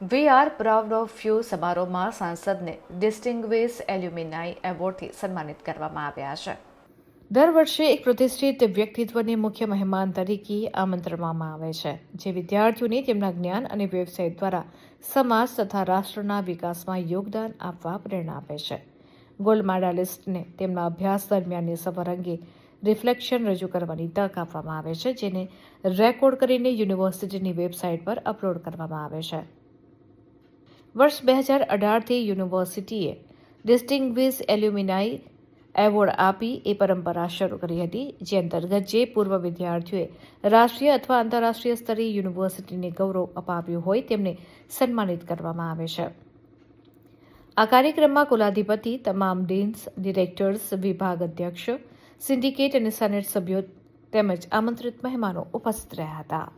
We are proud of you સમારોહમાં સાંસદને distinguish એલ્યુમિનાઈ એવોર્ડથી સન્માનિત કરવામાં આવ્યા છે. દર વર્ષે એક પ્રતિષ્ઠિત વ્યક્તિત્વને મુખ્ય મહેમાન તરીકે આમંત્રવામાં આવે છે, જે વિદ્યાર્થીઓને તેમના જ્ઞાન અને વેબસાઇટ દ્વારા સમાજ તથા રાષ્ટ્રના વિકાસમાં યોગદાન આપવા પ્રેરણા આપે છે. ગોલ્ડ મેડાલિસ્ટને તેમના અભ્યાસ દરમિયાનની સફર અંગે રિફ્લેક્શન રજૂ કરવાની તક આપવામાં આવે છે, જેને રેકોર્ડ કરીને યુનિવર્સિટીની વેબસાઇટ પર અપલોડ કરવામાં આવે છે. વર્ષ બે હજાર અઢારથી યુનિવર્સિટીએ ડિસ્ટિંગ્વિશ એલ્યુમિનાઈ એવોર્ડ આપી એ પરંપરા શરૂ કરી હતી, જે અંતર્ગત જે પૂર્વ વિદ્યાર્થીઓએ રાષ્ટ્રીય અથવા આંતરરાષ્ટ્રીય સ્તરે યુનિવર્સિટીને ગૌરવ અપાવ્યું હોય તેમને સન્માનિત કરવામાં આવે છે. આ કાર્યક્રમમાં કુલાધિપતિ, તમામ ડીન્સ, ડિરેક્ટર્સ, વિભાગ અધ્યક્ષ, સિન્ડિકેટ અને સેનેટ સભ્યો તેમજ આમંત્રિત મહેમાનો ઉપસ્થિત રહ્યા હતા.